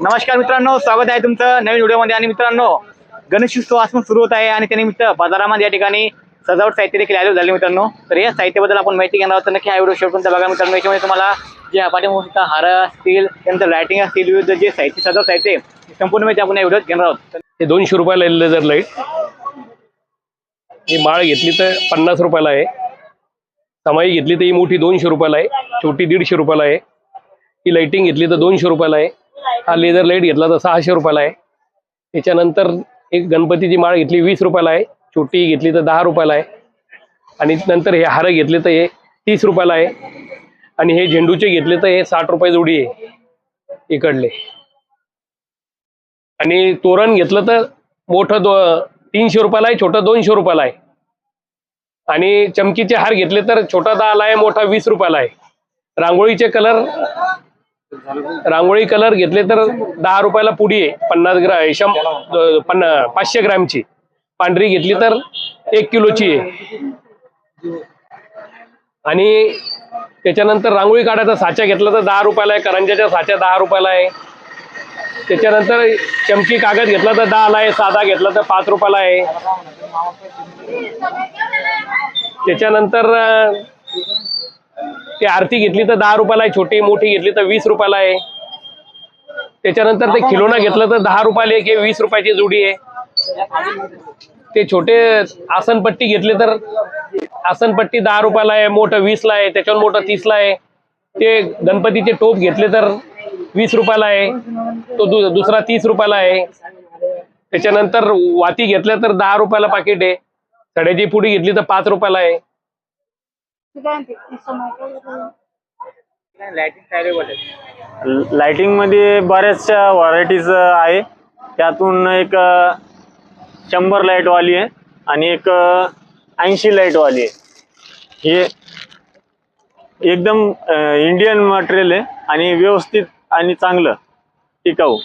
नमस्कार मित्रांनो स्वागत आहे तुमचं नवीन व्हिडिओमध्ये. आणि मित्रांनो गणेशोत्सव उत्सव सुरू होत आहे आणि त्यानिमित्त बाजारामध्ये या ठिकाणी सजावट साहित्य देखील आले झाले मित्रांनो. तर या साहित्याबद्दल आपण माहिती घेणार आहोत. नक्की हा व्हिडिओ शेवटपर्यंत बघा मित्रांनो. याच्यामध्ये तुम्हाला जे पाठीमागचा हार असतील त्यानंतर लायटिंग असतील विविध जे साहित्य सजावट साहित्य संपूर्ण माहिती आपण या व्हिडिओत घेणार आहोत. ते हे दोनशे रुपयाला जर लाइट ही माळ घेतली तर पन्नास रुपयाला आहे. समाई घेतली तर ही मोठी दोनशे रुपयाला आहे. छोटी दीडशे रुपयाला आहे. ही लाईटिंग घेतली तर दोनशे रुपयाला आहे. हा लेझर लाइट घेतला तर सहाशे रुपयाला आहे. त्याच्यानंतर एक गणपतीची माळ घेतली वीस रुपयाला आहे. छोटी घेतली तर दहा रुपयाला आहे. आणि नंतर हे हार घेतले तर हे तीस रुपयाला आहे. आणि हे झेंडूचे घेतले तर हे साठ रुपये जोडी आहे. इकडले. आणि तोरण घेतलं तर मोठं दो तीनशे रुपयाला आहे छोटं दोनशे रुपयाला आहे. आणि चमकीचे हार घेतले तर छोटा दहाला आहे मोठा वीस रुपयाला आहे. रांगोळीचे कलर रांगोळी कलर घेतले तर दहा रुपयाला पुडी आहे पन्नास ग्राम शं पन्ना पाचशे ग्रामची. पांढरी घेतली तर एक किलोची आहे. आणि त्याच्यानंतर रांगोळी काढायचा साचा घेतला तर दहा रुपयाला आहे करंजाच्या साच्या दहा रुपयाला आहे. त्याच्यानंतर चमकी कागद घेतला तर दहाला आहे साधा घेतला तर पाच रुपयाला आहे. त्याच्यानंतर ती आरती घेतली तर दहा रुपयाला आहे छोटी मोठी घेतली तर वीस रुपयाला आहे. त्याच्यानंतर ते खिलोना घेतलं तर दहा रुपयाला एक आहे वीस रुपयाची जोडी आहे. ते छोटे आसनपट्टी घेतले तर आसनपट्टी दहा रुपयाला आहे मोठं वीसला आहे त्याच्यावर मोठं तीसला आहे. ते गणपतीचे टोप घेतले तर वीस रुपयाला आहे तो दु दुसरा तीस रुपयाला आहे. त्याच्यानंतर वाती घेतल्या तर दहा रुपयाला पाकिट आहे. सड्याची पुडी घेतली तर पाच रुपयाला आहे. लाइटिंगमध्ये बऱ्याचशा व्हरायटीज आहे. त्यातून एक शंभर लाइट वाली आहे आणि एक ऐंशी लाइट वाली आहे. हे एकदम इंडियन मटेरियल आहे आणि व्यवस्थित आणि चांगलं टिकाऊ.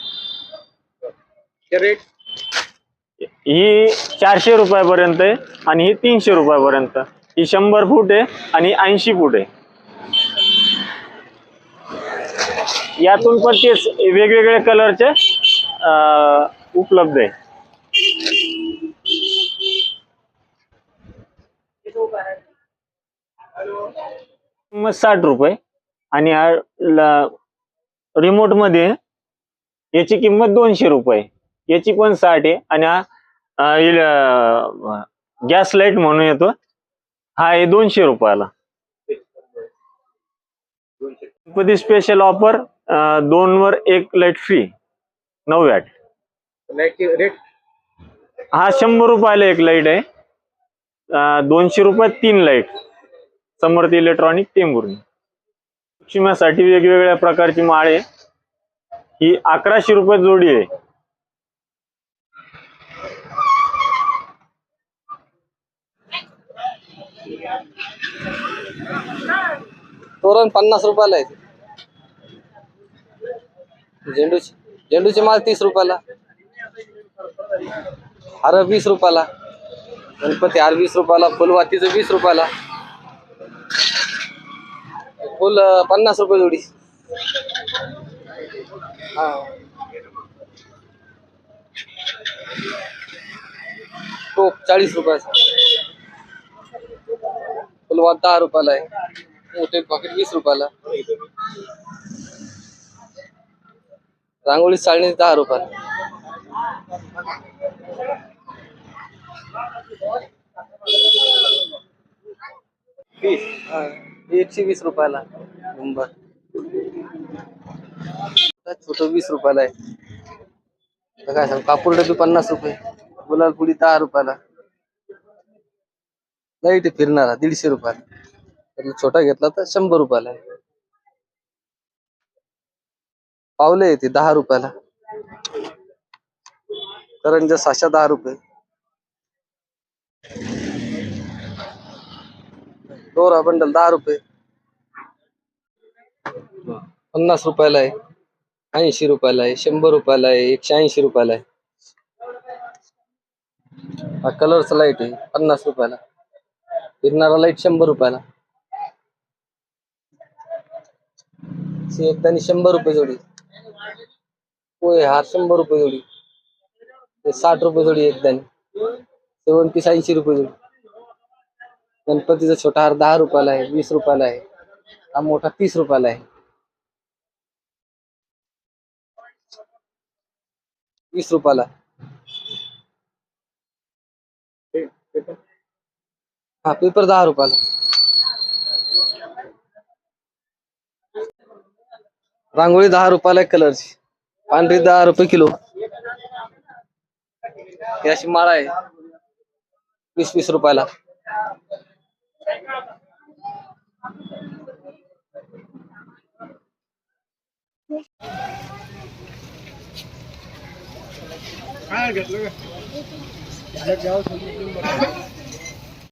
ही चारशे रुपयापर्यंत आहे आणि ही तीनशे रुपयापर्यंत. ही शंभर फूट आहे आणि ऐंशी फूट आहे. यातून पण तेच वेगवेगळ्या कलरचे उपलब्ध आहे. किंमत साठ रुपये आणि रिमोटमध्ये याची किंमत दोनशे रुपये. याची पण साठ आहे आणि हा गॅस लाइट म्हणून येतो. हा आहे दोनशे रुपयाला. गणपती स्पेशल ऑफर दोन वर एक लाइट फ्री नऊ वॅट रेट हा शंभर रुपयाला एक लाइट आहे. दोनशे रुपयात तीन लाइट समर्थ इलेक्ट्रॉनिक टेंभुर्णी. लक्ष्म्यासाठी वेगवेगळ्या प्रकारची माळे ही अकराशे रुपये जोडी आहे. तोरण पन्नास रुपयाला आहे. झेंडूची झेंडूची माल तीस रुपयाला. हार वीस रुपयाला. गणपती हार वीस रुपयाला फुलवातीचं वीस रुपयाला. फुल पन्नास रुपये जोडी. हा. टोप चाळीस रुपयाचा. फुलवात दहा रुपयाला आहे. मोठे पॉकेट वीस रुपयाला. रांगोळी चाळणी दहा रुपयाला. एकशे वीस रुपयाला. नंबर. छोट वीस रुपयाला आहे. काय सांग कापूर डबी पन्नास रुपये. गुलाल पुडी दहा रुपयाला. लाइट फिरणारा दीडशे रुपयाला. छोटा घेतला तर शंभर रुपयाला आहे. पावले येते दहा रुपयाला. करंजा सहाशे दहा रुपये. दोरा बंडल दहा रुपये. पन्नास रुपयाला आहे ऐंशी रुपयाला आहे शंभर रुपयाला आहे एकशे ऐंशी रुपयाला आहे. हा कलरचा लाइट आहे पन्नास रुपयाला. फिरणारा लाइट शंभर रुपयाला. एकदानी शंभर रुपये जोडी. पोहे हार शंभर रुपये जोडी. ते साठ रुपये जोडी एकदानी शेवंतीस ऐंशी रुपये जोडी. गणपतीचा छोटा हार दहा रुपयाला आहे वीस रुपयाला आहे. हा मोठा तीस रुपयाला आहे. वीस रुपयाला. हा पेपर दहा रुपयाला. रांगोळी दहा रुपयाला आहे कलरची. पांढरी दहा रुपये किलो. ही अशी माळा आहे. वीस वीस रुपयाला. काय घेतलं का